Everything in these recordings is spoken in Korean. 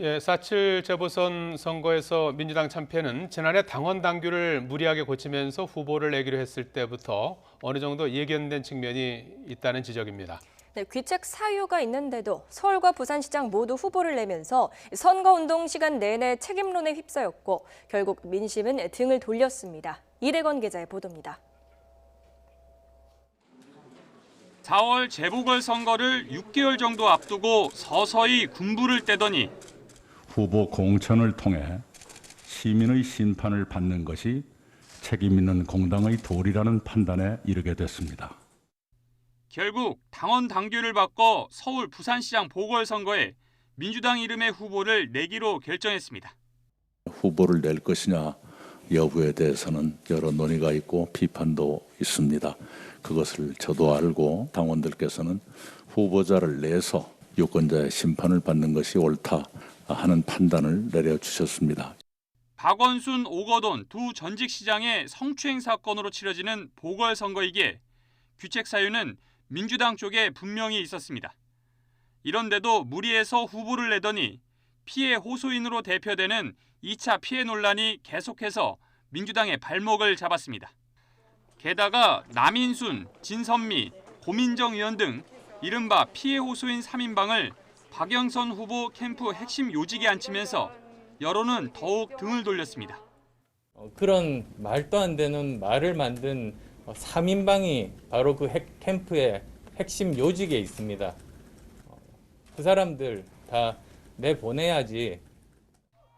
예, 4.7 재보선 선거에서 민주당 참패는 지난해 당원 당규를 무리하게 고치면서 후보를 내기로 했을 때부터 어느 정도 예견된 측면이 있다는 지적입니다. 네, 귀책 사유가 있는데도 서울과 부산시장 모두 후보를 내면서 선거운동 시간 내내 책임론에 휩싸였고 결국 민심은 등을 돌렸습니다. 이대건 기자의 보도입니다. 4월 재보궐선거를 6개월 정도 앞두고 서서히 군부를 떼더니 후보 공천을 통해 시민의 심판을 받는 것이 책임 있는 공당의 도리라는 판단에 이르게 됐습니다. 결국 당원 당규를 바꿔 서울 부산시장 보궐선거에 민주당 이름의 후보를 내기로 결정했습니다. 후보를 낼 것이냐 여부에 대해서는 여러 논의가 있고 비판도 있습니다. 그것을 저도 알고 당원들께서는 후보자를 내서 유권자의 심판을 받는 것이 옳다 하는 판단을 내려주셨습니다. 박원순, 오거돈 두 전직 시장의 성추행 사건으로 치러지는 보궐선거이기에 규책 사유는 민주당 쪽에 분명히 있었습니다. 이런데도 무리해서 후보를 내더니 피해 호소인으로 대표되는 2차 피해 논란이 계속해서 민주당의 발목을 잡았습니다. 게다가 남인순, 진선미, 고민정 의원 등 이른바 피해 호소인 3인방을 박영선 후보 캠프 핵심 요직에 앉히면서 여론은 더욱 등을 돌렸습니다. 어, 그런 말도 안 되는 말을 만든 어, 3인방이 바로 그 핵, 캠프의 핵심 요직에 있습니다. 어, 그 사람들 다 내보내야지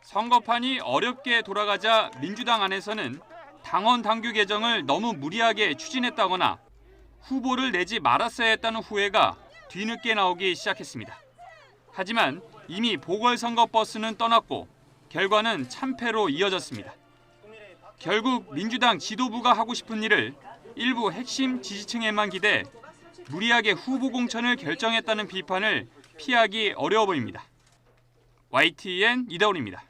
선거판이 어렵게 돌아가자 민주당 안에서는 당원 당규 개정을 너무 무리하게 추진했다거나 후보를 내지 말았어야 했다는 후회가 뒤늦게 나오기 시작했습니다. 하지만 이미 보궐선거 버스는 떠났고 결과는 참패로 이어졌습니다. 결국 민주당 지도부가 하고 싶은 일을 일부 핵심 지지층에만 기대 무리하게 후보 공천을 결정했다는 비판을 피하기 어려워 보입니다. YTN 이다운입니다.